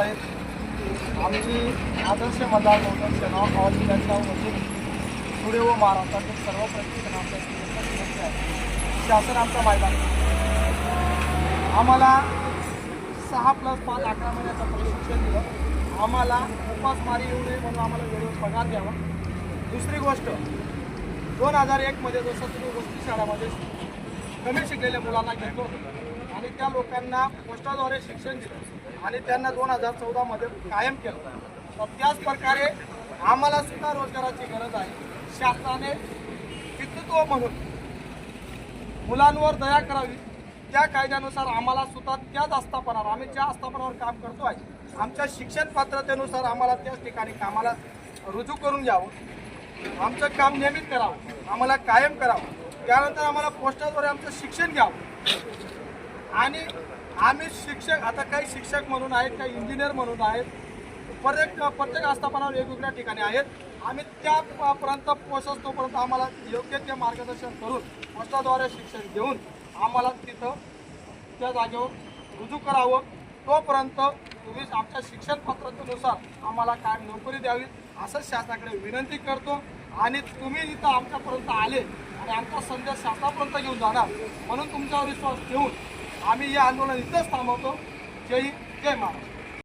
आहेत आमची आदर्श मतदार बहुजन सेना ऑल इंडियाच्या वतीने पुढे व महाराष्ट्रातील सर्व प्रतिष्ठान आमच्या आहे शासन आमचं मैदान आम्हाला सहा प्लस पाच अकरा महिन्याचं प्रशिक्षण दिलं. आम्हाला उपासमारी येऊ नये म्हणून आम्हाला वेळेवर पगार द्यावा. दुसरी गोष्ट दोन हजार एकमध्ये जसं तुम्ही गोष्टी शाळामध्ये कमी शिकलेल्या मुलांना घेतो आणि त्या लोकांना पोस्टाद्वारे शिक्षण दिलं. आणि त्यांना दोन हजार चौदामध्ये कायम केलं तर त्याच प्रकारे आम्हाला सुद्धा रोजगाराची गरज आहे. शासनाने पितृत्व म्हणून मुलांवर दया करावी. त्या कायद्यानुसार आम्हाला सुद्धा त्याच आस्थापनावर आम्ही ज्या आस्थापनावर काम करतो आहे आमच्या शिक्षण पात्रतेनुसार आम्हाला त्याच ठिकाणी कामाला रुजू करून घ्यावं. आमचं काम नियमित करावं. आम्हाला कायम करावं. त्यानंतर आम्हाला पोस्टाद्वारे आमचं शिक्षण घ्यावं. आणि आम्ही शिक्षक आता काही शिक्षक म्हणून आहेत काही इंजिनियर म्हणून आहेत. प्रत्येक प्रत्येक आस्थापनावर वेगवेगळ्या ठिकाणी आहेत. आम्ही त्यापर्यंत पोहोचतोपर्यंत आम्हाला योग्य ते मार्गदर्शन करून पोस्टाद्वारे शिक्षण घेऊन आम्हाला तिथं त्या जागेवर रुजू करावं. तोपर्यंत तुम्ही आमच्या शिक्षण पद्धतीनुसार आम्हाला काय नोकरी द्यावी असं शासनाकडे विनंती करतो. आणि तुम्ही इथं आमच्यापर्यंत आले आणि आमचा संदेश शासनापर्यंत घेऊन जाणार म्हणून तुमच्यावर विश्वास ठेवून आम्ही या आंदोलन इथंच थांबवतो. जय हिंद जय महाराष्ट्र.